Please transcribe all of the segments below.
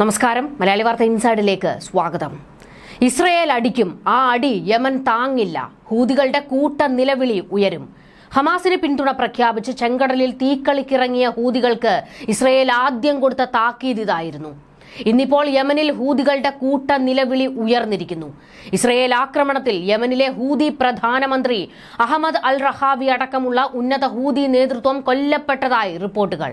നമസ്കാരം. മലയാളി വാർത്ത ഇൻസൈഡിലേക്ക് സ്വാഗതം. ഇസ്രയേൽ അടിക്കും. ആ അടി യമൻ താങ്ങില്ല. ഹൂതികളുടെ കൂട്ട നിലവിളി ഉയരും. ഹമാസിന് പിന്തുണ പ്രഖ്യാപിച്ച് ചെങ്കടലിൽ തീക്കളിക്കിറങ്ങിയ ഹൂതികൾക്ക് ഇസ്രയേൽ ആദ്യം കൊടുത്ത താക്കീത് ഇതായിരുന്നു. ഇന്നിപ്പോൾ യമനിൽ ഹൂതികളുടെ കൂട്ട നിലവിളി ഉയർന്നിരിക്കുന്നു. ഇസ്രയേൽ ആക്രമണത്തിൽ യമനിലെ ഹൂതി പ്രധാനമന്ത്രി അഹമ്മദ് അൽ റഹാവി അടക്കമുള്ള ഉന്നത ഹൂതി നേതൃത്വം കൊല്ലപ്പെട്ടതായി റിപ്പോർട്ടുകൾ.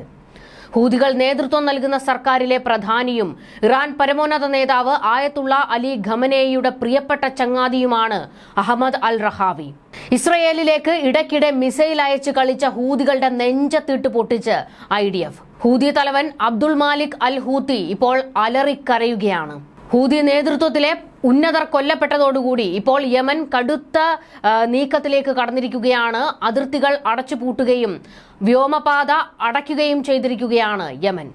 ഹൂതികൾ നേതൃത്വം നൽകുന്ന സർക്കാരിലെ പ്രധാനിയും ഇറാൻ പരമോന്നത നേതാവ് ആയത്തുള്ള അലി ഖമനേയുടെ പ്രിയപ്പെട്ട ചങ്ങാതിയുമാണ് അഹമ്മദ് അൽ റഹാവി. ഇസ്രയേലിലേക്ക് ഇടയ്ക്കിടെ മിസൈൽ അയച്ച് കളിച്ച ഹൂതികളുടെ നെഞ്ചത്തിട്ട് പൊട്ടിച്ച് ഐ ഡി എഫ്. ഹൂതി തലവൻ അബ്ദുൾ മാലിക് അൽ ഹൂത്തി ഇപ്പോൾ അലറിക്കരയുകയാണ്. ഹൂതി നേതൃത്വത്തിലെ ഉന്നതർ കൊല്ലപ്പെട്ടതോടുകൂടി ഇപ്പോൾ യമൻ കടുത്ത നീക്കത്തിലേക്ക് കടന്നിരിക്കുകയാണ്. അതിർത്തികൾ അടച്ചുപൂട്ടുകയും വ്യോമപാത അടയ്ക്കുകയും ചെയ്തിരിക്കുകയാണ് യമൻ.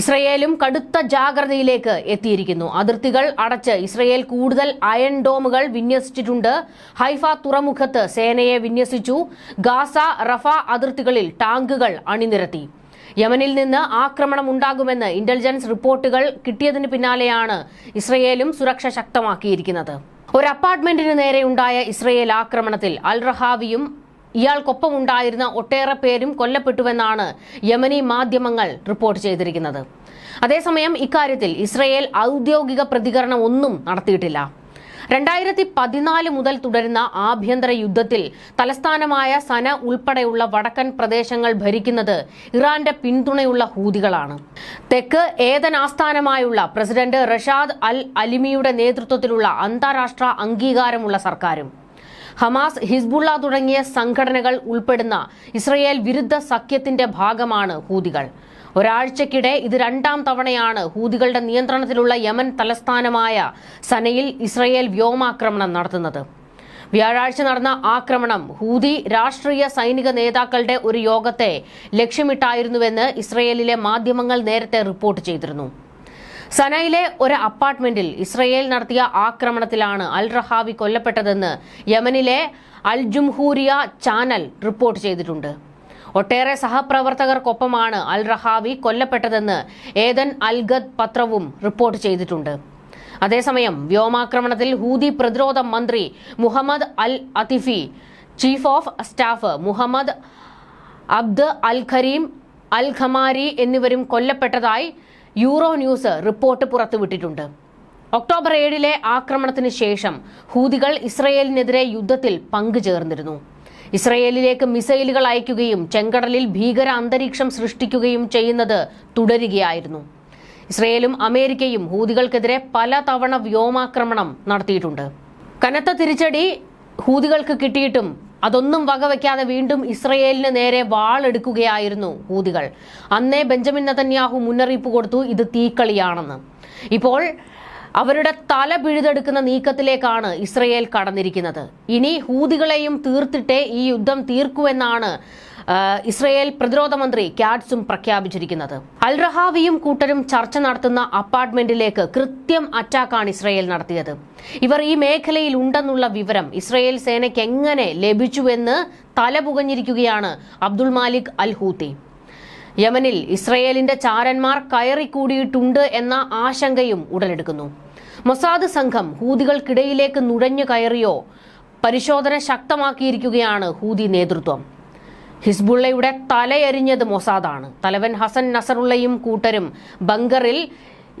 ഇസ്രയേലും കടുത്ത ജാഗ്രതയിലേക്ക് എത്തിയിരിക്കുന്നു. അതിർത്തികൾ അടച്ച് ഇസ്രയേൽ കൂടുതൽ അയൺ ഡോമുകൾ വിന്യസിച്ചിട്ടുണ്ട്. ഹൈഫ തുറമുഖത്ത് സേനയെ വിന്യസിച്ചു. ഗാസ റഫ അതിർത്തികളിൽ ടാങ്കുകൾ അണിനിരത്തി. യമനിൽ നിന്ന് ആക്രമണം ഉണ്ടാകുമെന്ന് ഇന്റലിജൻസ് റിപ്പോർട്ടുകൾ കിട്ടിയതിന് പിന്നാലെയാണ് ഇസ്രയേലും സുരക്ഷ ശക്തമാക്കിയിരിക്കുന്നത്. ഒരു അപ്പാർട്ട്മെന്റിന് നേരെയുണ്ടായ ഇസ്രയേൽ ആക്രമണത്തിൽ അൽ റഹാവിയും ഇയാൾക്കൊപ്പം ഉണ്ടായിരുന്ന ഒട്ടേറെ പേരും കൊല്ലപ്പെട്ടുവെന്നാണ് യമനി മാധ്യമങ്ങൾ റിപ്പോർട്ട് ചെയ്തിരിക്കുന്നത്. അതേസമയം ഇക്കാര്യത്തിൽ ഇസ്രയേൽ ഔദ്യോഗിക പ്രതികരണം ഒന്നും നടത്തിയിട്ടില്ല. രണ്ടായിരത്തി പതിനാല് മുതൽ തുടരുന്ന ആഭ്യന്തര യുദ്ധത്തിൽ തലസ്ഥാനമായ സന ഉൾപ്പെടെയുള്ള വടക്കൻ പ്രദേശങ്ങൾ ഭരിക്കുന്നത് ഇറാന്റെ പിന്തുണയുള്ള ഹൂതികളാണ്. തെക്ക് ഏതൻ ആസ്ഥാനമായുള്ള പ്രസിഡന്റ് റഷാദ് അൽ അലിമിയുടെ നേതൃത്വത്തിലുള്ള അന്താരാഷ്ട്ര അംഗീകാരമുള്ള സർക്കാരും ഹമാസ് ഹിസ്ബുള്ള തുടങ്ങിയ സംഘടനകൾ ഉൾപ്പെടുന്ന ഇസ്രയേൽ വിരുദ്ധ സഖ്യത്തിന്റെ ഭാഗമാണ് ഹൂതികൾ. ഒരാഴ്ചക്കിടെ ഇത് രണ്ടാം തവണയാണ് ഹൂതികളുടെ നിയന്ത്രണത്തിലുള്ള യമൻ തലസ്ഥാനമായ സനയിൽ ഇസ്രയേൽ വ്യോമാക്രമണം നടത്തുന്നത്. വ്യാഴാഴ്ച നടന്ന ആക്രമണം ഹൂതി രാഷ്ട്രീയ സൈനിക നേതാക്കളുടെ ഒരു യോഗത്തെ ലക്ഷ്യമിട്ടായിരുന്നുവെന്ന് ഇസ്രയേലിലെ മാധ്യമങ്ങൾ നേരത്തെ റിപ്പോർട്ട് ചെയ്തിരുന്നു. സനയിലെ ഒരു അപ്പാർട്ട്മെന്റിൽ ഇസ്രയേൽ നടത്തിയ ആക്രമണത്തിലാണ് അൽ റഹാവി കൊല്ലപ്പെട്ടതെന്ന് യമനിലെ അൽ ജുംഹൂരിയ ചാനൽ റിപ്പോർട്ട് ചെയ്തിട്ടുണ്ട്. ഒട്ടേറെ സഹപ്രവർത്തകർക്കൊപ്പമാണ് അൽ റഹാവി കൊല്ലപ്പെട്ടതെന്ന് ഏതൻ അൽഗദ് പത്രവും റിപ്പോർട്ട് ചെയ്തിട്ടുണ്ട്. അതേസമയം വ്യോമാക്രമണത്തിൽ ഹൂതി പ്രതിരോധ മന്ത്രി Mohammed al Atifi chief of staff Mohammed Abd al Karim al Ghamari എന്നിവരും കൊല്ലപ്പെട്ടതായി യൂറോ ന്യൂസ് റിപ്പോർട്ട് പുറത്തുവിട്ടിട്ടുണ്ട്. ഒക്ടോബർ ഏഴിലെ ആക്രമണത്തിന് ശേഷം ഹൂതികൾ ഇസ്രയേലിനെതിരെ യുദ്ധത്തിൽ പങ്കുചേർന്നിരുന്നു. ഇസ്രയേലിലേക്ക് മിസൈലുകൾ അയക്കുകയും ചെങ്കടലിൽ ഭീകര അന്തരീക്ഷം സൃഷ്ടിക്കുകയും ചെയ്യുന്നത് തുടരുകയായിരുന്നു. ഇസ്രയേലും അമേരിക്കയും ഹൂതികൾക്കെതിരെ പലതവണ വ്യോമാക്രമണം നടത്തിയിട്ടുണ്ട്. കനത്ത തിരിച്ചടി ഹൂതികൾക്ക് കിട്ടിയിട്ടും അതൊന്നും വകവയ്ക്കാതെ വീണ്ടും ഇസ്രയേലിന് നേരെ വാളെടുക്കുകയായിരുന്നു ഹൂതികൾ. അന്നേ ബെഞ്ചമിൻ നതന്യാഹു മുന്നറിയിപ്പ് കൊടുത്തു ഇത് തീക്കളിയാണെന്ന്. ഇപ്പോൾ അവരുടെ തല പിഴുതെടുക്കുന്ന നീക്കത്തിലേക്കാണ് ഇസ്രയേൽ കടന്നിരിക്കുന്നത്. ഇനി ഹൂതികളെയും തീർത്തിട്ടേ ഈ യുദ്ധം തീർക്കുമെന്നാണ് ഇസ്രയേൽ പ്രതിരോധ മന്ത്രി ക്യാറ്റ്സും പ്രഖ്യാപിച്ചിരിക്കുന്നത്. അൽറഹാവിയും കൂട്ടരും ചർച്ച നടത്തുന്ന അപ്പാർട്ട്മെന്റിലേക്ക് കൃത്യം അറ്റാക്കാണ് ഇസ്രയേൽ നടത്തിയത്. ഇവർ ഈ മേഖലയിൽ ഉണ്ടെന്നുള്ള വിവരം ഇസ്രയേൽ സേനയ്ക്ക് എങ്ങനെ ലഭിച്ചുവെന്ന് തലപുകഞ്ഞിരിക്കുകയാണ് അബ്ദുൾ മാലിക് അൽ ഹൂത്തി യമനിൽ ഇസ്രയേലിന്റെ ചാരന്മാർ കയറിക്കൂടിയിട്ടുണ്ട് എന്ന ആശങ്കയും ഉടലെടുക്കുന്നു. മൊസാദ് സംഘം ഹൂതികൾക്കിടയിലേക്ക് നുഴഞ്ഞു കയറിയോ? പരിശോധന ശക്തമാക്കിയിരിക്കുകയാണ് ഹൂതി നേതൃത്വം. ഹിസ്ബുള്ളയുടെ തലയരിഞ്ഞത് മൊസാദാണ്. തലവൻ ഹസൻ നസറുള്ളയും കൂട്ടരും ബങ്കറിൽ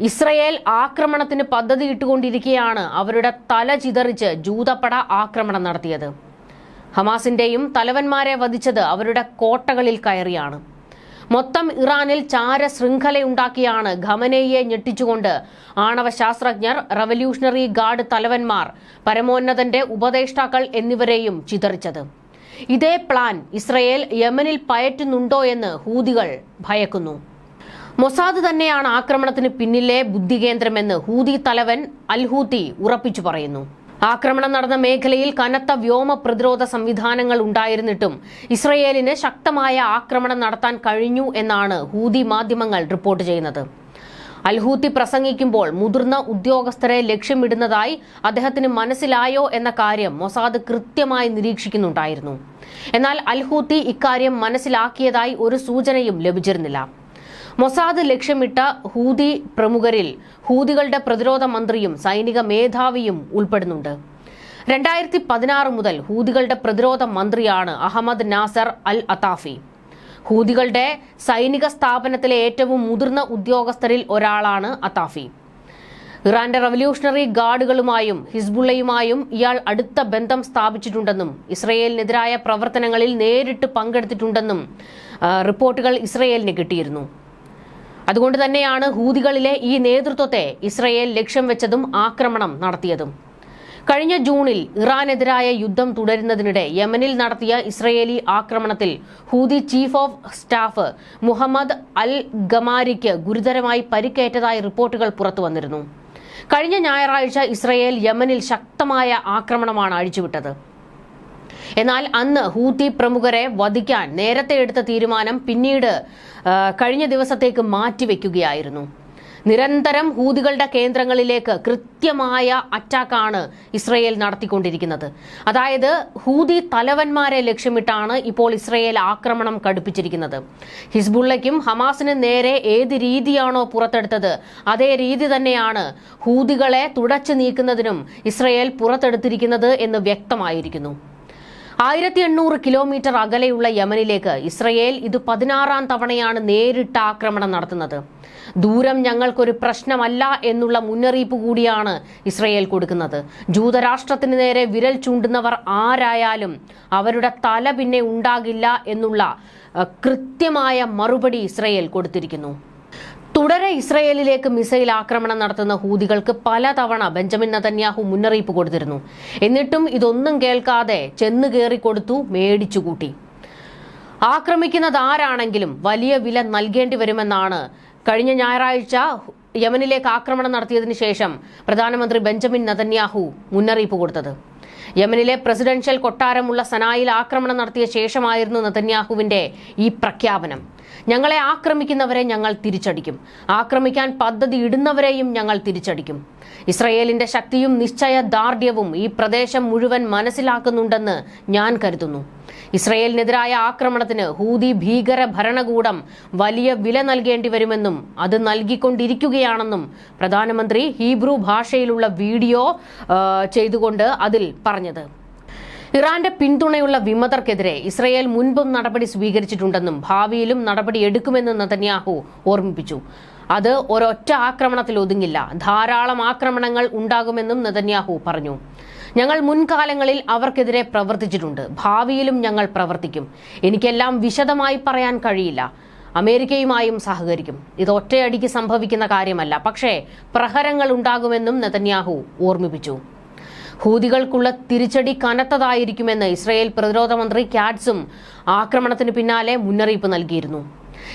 ഇസ്രയേൽ ആക്രമണത്തിന് പദ്ധതി ഇട്ടുകൊണ്ടിരിക്കെയാണ് അവരുടെ തല ചിതറിച്ച് ജൂതപ്പട ആക്രമണം നടത്തിയത്. ഹമാസിന്റെയും തലവന്മാരെ വധിച്ചത് അവരുടെ കോട്ടകളിൽ കയറിയാണ്. മൊത്തം ഇറാനിൽ ചാര ശൃംഖലയുണ്ടാക്കിയാണ് ഖമനയെ ഞെട്ടിച്ചുകൊണ്ട് ആണവ ശാസ്ത്രജ്ഞർ റവല്യൂഷണറി ഗാർഡ് തലവന്മാർ പരമോന്നതന്റെ ഉപദേഷ്ടാക്കൾ എന്നിവരെയും ചിതറിച്ചത്. ഇതേ പ്ലാൻ ഇസ്രയേൽ യമനിൽ പയറ്റുന്നുണ്ടോ എന്ന് ഹൂതികൾ ഭയക്കുന്നു. മൊസാദ് തന്നെയാണ് ആക്രമണത്തിന് പിന്നിലെ ബുദ്ധികേന്ദ്രമെന്ന് ഹൂതി തലവൻ അൽഹൂത്തി ഉറപ്പിച്ചു പറയുന്നു. ആക്രമണം നടന്ന മേഖലയിൽ കനത്ത വ്യോമ പ്രതിരോധ സംവിധാനങ്ങൾ ഉണ്ടായിരുന്നിട്ടും ഇസ്രയേലിന് ശക്തമായ ആക്രമണം നടത്താൻ കഴിഞ്ഞു എന്നാണ് ഹൂതി മാധ്യമങ്ങൾ റിപ്പോർട്ട് ചെയ്യുന്നത്. അൽഹൂത്തി പ്രസംഗിക്കുമ്പോൾ മുതിർന്ന ഉദ്യോഗസ്ഥരെ ലക്ഷ്യമിടുന്നതായി അദ്ദേഹത്തിന് മനസ്സിലായോ എന്ന കാര്യം മൊസാദ് കൃത്യമായി നിരീക്ഷിക്കുന്നുണ്ടായിരുന്നു. എന്നാൽ അൽഹൂത്തി ഇക്കാര്യം മനസ്സിലാക്കിയതായി ഒരു സൂചനയും ലഭിച്ചിരുന്നില്ല. മൊസാദ് ലക്ഷ്യമിട്ട ഹൂതി പ്രമുഖരിൽ ഹൂതികളുടെ പ്രതിരോധ മന്ത്രിയും സൈനിക മേധാവിയും ഉൾപ്പെടുന്നുണ്ട്. രണ്ടായിരത്തി പതിനാറ് മുതൽ ഹൂതികളുടെ പ്രതിരോധ മന്ത്രിയാണ് അഹമ്മദ് നാസർ അൽ അതാഫി. ഹൂതികളുടെ സൈനിക സ്ഥാപനത്തിലെ ഏറ്റവും മുതിർന്ന ഉദ്യോഗസ്ഥരിൽ ഒരാളാണ് അതാഫി. ഇറാന്റെ റവല്യൂഷണറി ഗാർഡുകളുമായും ഹിസ്ബുള്ളയുമായും ഇയാൾ അടുത്ത ബന്ധം സ്ഥാപിച്ചിട്ടുണ്ടെന്നും ഇസ്രയേലിനെതിരായ പ്രവർത്തനങ്ങളിൽ നേരിട്ട് പങ്കെടുത്തിട്ടുണ്ടെന്നും റിപ്പോർട്ടുകൾ ഇസ്രയേലിന് കിട്ടിയിരുന്നു. അതുകൊണ്ട് തന്നെയാണ് ഹൂതികളിലെ ഈ നേതൃത്വത്തെ ഇസ്രയേൽ ലക്ഷ്യം വെച്ചതും ആക്രമണം നടത്തിയതും. കഴിഞ്ഞ ജൂണിൽ ഇറാനെതിരായ യുദ്ധം തുടരുന്നതിനിടെ യമനിൽ നടത്തിയ ഇസ്രയേലി ആക്രമണത്തിൽ Houthi chief of staff Mohammed al ഗമാരിക്ക് ഗുരുതരമായി പരിക്കേറ്റതായി റിപ്പോർട്ടുകൾ പുറത്തുവന്നിരുന്നു കഴിഞ്ഞ ഞായറാഴ്ച ഇസ്രയേൽ യമനിൽ ശക്തമായ ആക്രമണമാണ് അഴിച്ചുവിട്ടത്. എന്നാൽ അന്ന് ഹൂത്തി പ്രമുഖരെ വധിക്കാൻ നേരത്തെ എടുത്ത തീരുമാനം പിന്നീട് കഴിഞ്ഞ ദിവസത്തേക്ക് മാറ്റിവെക്കുകയായിരുന്നു. നിരന്തരം ഹൂതികളുടെ കേന്ദ്രങ്ങളിലേക്ക് കൃത്യമായ അറ്റാക്കാണ് ഇസ്രയേൽ നടത്തിക്കൊണ്ടിരിക്കുന്നത്. അതായത് ഹൂതി തലവന്മാരെ ലക്ഷ്യമിട്ടാണ് ഇപ്പോൾ ഇസ്രയേൽ ആക്രമണം കടുപ്പിച്ചിരിക്കുന്നത്. ഹിസ്ബുള്ളയ്ക്കും ഹമാസിനും നേരെ ഏത് രീതിയാണോ പുറത്തെടുത്തത് അതേ രീതി തന്നെയാണ് ഹൂതികളെ തുടച്ചു നീക്കുന്നതിനും ഇസ്രയേൽ പുറത്തെടുത്തിരിക്കുന്നത് എന്ന് വ്യക്തമായിരിക്കുന്നു. ആയിരത്തി എണ്ണൂറ് കിലോമീറ്റർ അകലെയുള്ള യമനിലേക്ക് ഇസ്രയേൽ ഇത് പതിനാറാം തവണയാണ് നേരിട്ട് ആക്രമണം നടത്തുന്നത്. ദൂരം ഞങ്ങൾക്കൊരു പ്രശ്നമല്ല എന്നുള്ള മുന്നറിയിപ്പ് കൂടിയാണ് ഇസ്രയേൽ കൊടുക്കുന്നത്. ജൂതരാഷ്ട്രത്തിന് നേരെ വിരൽ ചൂണ്ടുന്നവർ ആരായാലും അവരുടെ തല പിന്നെ ഉണ്ടാകില്ല എന്നുള്ള കൃത്യമായ മറുപടി ഇസ്രയേൽ കൊടുത്തിരിക്കുന്നു. തുടരെ ഇസ്രയേലിലേക്ക് മിസൈൽ ആക്രമണം നടത്തുന്ന ഹൂതികൾക്ക് പലതവണ ബെഞ്ചമിൻ നതന്യാഹു മുന്നറിയിപ്പ് കൊടുത്തിരുന്നു. എന്നിട്ടും ഇതൊന്നും കേൾക്കാതെ ചെന്ന് കയറിക്കൊടുത്തു മേടിച്ചുകൂട്ടി ആക്രമിക്കുന്നത് ആരാണെങ്കിലും വലിയ വില നൽകേണ്ടി വരുമെന്നാണ് കഴിഞ്ഞ ഞായറാഴ്ച യമനിലേക്ക് ആക്രമണം നടത്തിയതിനു ശേഷം പ്രധാനമന്ത്രി ബെഞ്ചമിൻ നതന്യാഹു മുന്നറിയിപ്പ് കൊടുത്തത്. യമനിലെ പ്രസിഡൻഷ്യൽ കൊട്ടാരമുള്ള സനായിൽ ആക്രമണം നടത്തിയ ശേഷമായിരുന്നു നതന്യാഹുവിന്റെ ഈ പ്രഖ്യാപനം. ഞങ്ങളെ ആക്രമിക്കുന്നവരെ ഞങ്ങൾ തിരിച്ചടിക്കും. ആക്രമിക്കാൻ പദ്ധതി ഇടുന്നവരെയും ഞങ്ങൾ തിരിച്ചടിക്കും. ഇസ്രയേലിന്റെ ശക്തിയും നിശ്ചയ ദാർഢ്യവും ഈ പ്രദേശം മുഴുവൻ മനസ്സിലാക്കുന്നുണ്ടെന്ന് ഞാൻ കരുതുന്നു. ഇസ്രയേലിനെതിരായ ആക്രമണത്തിന് ഹൂതി ഭീകര ഭരണകൂടം വലിയ വില നൽകേണ്ടി വരുമെന്നും അത് നൽകിക്കൊണ്ടിരിക്കുകയാണെന്നും പ്രധാനമന്ത്രി ഹീബ്രു ഭാഷയിലുള്ള വീഡിയോ ചെയ്തുകൊണ്ട് അതിൽ പറഞ്ഞത്. ഇറാന്റെ പിന്തുണയുള്ള വിമതർക്കെതിരെ ഇസ്രയേൽ മുൻപും നടപടി സ്വീകരിച്ചിട്ടുണ്ടെന്നും ഭാവിയിലും നടപടി എടുക്കുമെന്നും നതന്യാഹു ഓർമ്മിപ്പിച്ചു. അത് ഒരൊറ്റ ആക്രമണത്തിൽ ഒതുങ്ങില്ല. ധാരാളം ആക്രമണങ്ങൾ ഉണ്ടാകുമെന്നും നതന്യാഹു പറഞ്ഞു. ഞങ്ങൾ മുൻകാലങ്ങളിൽ അവർക്കെതിരെ പ്രവർത്തിച്ചിട്ടുണ്ട്. ഭാവിയിലും ഞങ്ങൾ പ്രവർത്തിക്കും. എനിക്കെല്ലാം വിശദമായി പറയാൻ കഴിയില്ല. അമേരിക്കയുമായും സഹകരിക്കും. ഇത് ഒറ്റയടിക്ക് സംഭവിക്കുന്ന കാര്യമല്ല. പക്ഷേ പ്രഹരങ്ങൾ ഉണ്ടാകുമെന്നും നെതന്യാഹു ഓർമ്മിപ്പിച്ചു. ഹൂതികൾക്കുള്ള തിരിച്ചടി കനത്തതായിരിക്കുമെന്ന് ഇസ്രയേൽ പ്രതിരോധ മന്ത്രി കാറ്റ്സും ആക്രമണത്തിന് പിന്നാലെ മുന്നറിയിപ്പ് നൽകിയിരുന്നു.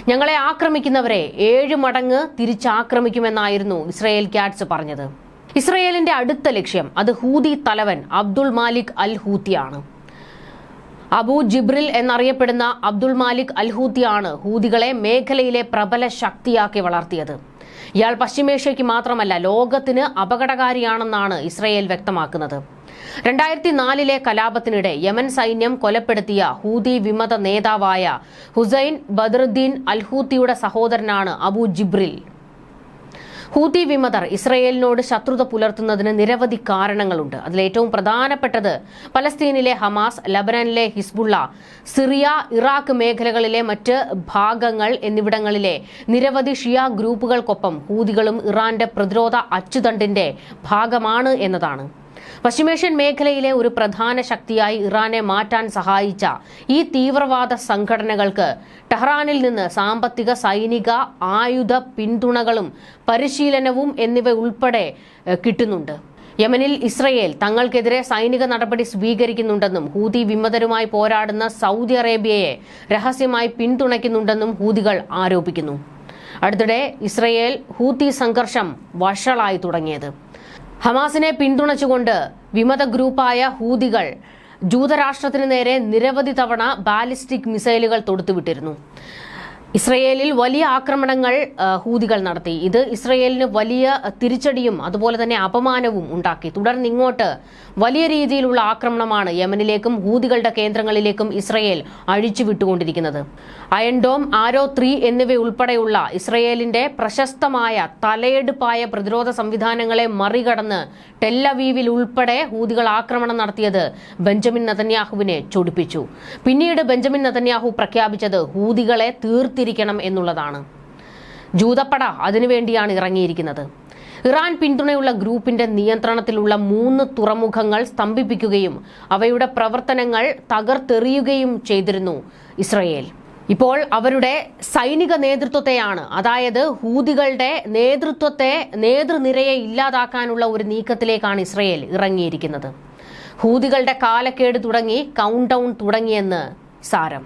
ഞങ്ങളെ ആക്രമിക്കുന്നവരെ ഏഴ് മടങ്ങ് തിരിച്ചാക്രമിക്കുമെന്നായിരുന്നു ഇസ്രയേൽ കാറ്റ്സ് പറഞ്ഞത്. ഇസ്രയേലിന്റെ അടുത്ത ലക്ഷ്യം അത് ഹൂതി തലവൻ അബ്ദുൾ മാലിക് അൽ ഹൂത്തിയാണ്. അബു ജിബ്രിൽ എന്നറിയപ്പെടുന്ന അബ്ദുൾ മാലിക് അൽഹൂത്തിയാണ് ഹൂതികളെ മേഖലയിലെ പ്രബല ശക്തിയാക്കി വളർത്തിയത്. ഇയാൾ പശ്ചിമേഷ്യയ്ക്ക് മാത്രമല്ല ലോകത്തിന് അപകടകാരിയാണെന്നാണ് ഇസ്രയേൽ വ്യക്തമാക്കുന്നത്. രണ്ടായിരത്തി നാലിലെ കലാപത്തിനിടെ യമൻ സൈന്യം കൊലപ്പെടുത്തിയ ഹൂതി വിമത നേതാവായ ഹുസൈൻ ബദറുദ്ദീൻ അൽഹൂത്തിയുടെ സഹോദരനാണ് അബു ജിബ്രിൽ. ഹൂതി വിമതർ ഇസ്രയേലിനോട് ശത്രുത പുലർത്തുന്നതിന് നിരവധി കാരണങ്ങളുണ്ട്. അതിലേറ്റവും പ്രധാനപ്പെട്ടത് പലസ്തീനിലെ ഹമാസ് ലബനനിലെ ഹിസ്ബുള്ള സിറിയ ഇറാഖ് മേഖലകളിലെ മറ്റ് ഭാഗങ്ങൾ എന്നിവിടങ്ങളിലെ നിരവധി ഷിയ ഗ്രൂപ്പുകൾക്കൊപ്പം ഹൂതികളും ഇറാന്റെ പ്രതിരോധ അച്ചുതണ്ടിന്റെ ഭാഗമാണ് എന്നതാണ്. പശ്ചിമേഷ്യൻ മേഖലയിലെ ഒരു പ്രധാന ശക്തിയായി ഇറാനെ മാറ്റാൻ സഹായിച്ച ഈ തീവ്രവാദ സംഘടനകൾക്ക് ടെഹ്റാനിൽ നിന്ന് സാമ്പത്തിക സൈനിക ആയുധ പിന്തുണകളും പരിശീലനവും എന്നിവ ഉൾപ്പെടെ കിട്ടുന്നുണ്ട്. യമനിൽ ഇസ്രയേൽ തങ്ങൾക്കെതിരെ സൈനിക നടപടി സ്വീകരിക്കുന്നുണ്ടെന്നും ഹൂതി വിമതരുമായി പോരാടുന്ന സൗദി അറേബ്യയെ രഹസ്യമായി പിന്തുണയ്ക്കുന്നുണ്ടെന്നും ഹൂതികൾ ആരോപിക്കുന്നു. അടുത്തിടെ ഇസ്രയേൽ ഹൂതി സംഘർഷം വഷളായി തുടങ്ങിയത്. ഹമാസിനെ പിന്തുണച്ചുകൊണ്ട് വിമത ഗ്രൂപ്പായ ഹൂതികൾ ജൂതരാഷ്ട്രത്തിന് നേരെ നിരവധി തവണ ബാലിസ്റ്റിക് മിസൈലുകൾ തൊടുത്തുവിട്ടിരുന്നു. ഇസ്രയേലിൽ വലിയ ആക്രമണങ്ങൾ ഹൂതികൾ നടത്തി. ഇത് ഇസ്രയേലിന് വലിയ തിരിച്ചടിയും അതുപോലെ തന്നെ അപമാനവും ഉണ്ടാക്കി. തുടർന്ന് ഇങ്ങോട്ട് വലിയ രീതിയിലുള്ള ആക്രമണമാണ് യമനിലേക്കും ഹൂതികളുടെ കേന്ദ്രങ്ങളിലേക്കും ഇസ്രയേൽ അഴിച്ചുവിട്ടുകൊണ്ടിരിക്കുന്നത് അയൺഡോം ആരോ ത്രീ എന്നിവയുൾപ്പെടെയുള്ള ഇസ്രയേലിന്റെ പ്രശസ്തമായ തലയെടുപ്പായ പ്രതിരോധ സംവിധാനങ്ങളെ മറികടന്ന് ടെല്ലവീവിൽ ഉൾപ്പെടെ ഹൂതികൾ ആക്രമണം നടത്തിയത് ബെഞ്ചമിൻ നതന്യാഹുവിനെ ചൊടിപ്പിച്ചു. പിന്നീട് ബെഞ്ചമിൻ നതന്യാഹു പ്രഖ്യാപിച്ചത് ഹൂതികളെ തീർത്തിരിക്കണം എന്നുള്ളതാണ്. ജൂതപ്പട അതിനുവേണ്ടിയാണ് ഇറങ്ങിയിരിക്കുന്നത്. ഇറാൻ പിന്തുണയുള്ള ഗ്രൂപ്പിന്റെ നിയന്ത്രണത്തിലുള്ള മൂന്ന് തുറമുഖങ്ങൾ സ്തംഭിപ്പിക്കുകയും അവയുടെ പ്രവർത്തനങ്ങൾ തകർത്തെറിയുകയും ചെയ്തിരുന്നു ഇസ്രയേൽ. ഇപ്പോൾ അവരുടെ സൈനിക നേതൃത്വത്തെയാണ് അതായത് ഹൂതികളുടെ നേതൃത്വത്തെ നേതൃനിരയെ ഇല്ലാതാക്കാനുള്ള ഒരു നീക്കത്തിലേക്കാണ് ഇസ്രയേൽ ഇറങ്ങിയിരിക്കുന്നത്. ഹൂതികളുടെ കാലക്കേട് തുടങ്ങി കൗണ്ട് ഡൗൺ തുടങ്ങിയെന്ന് സാരം.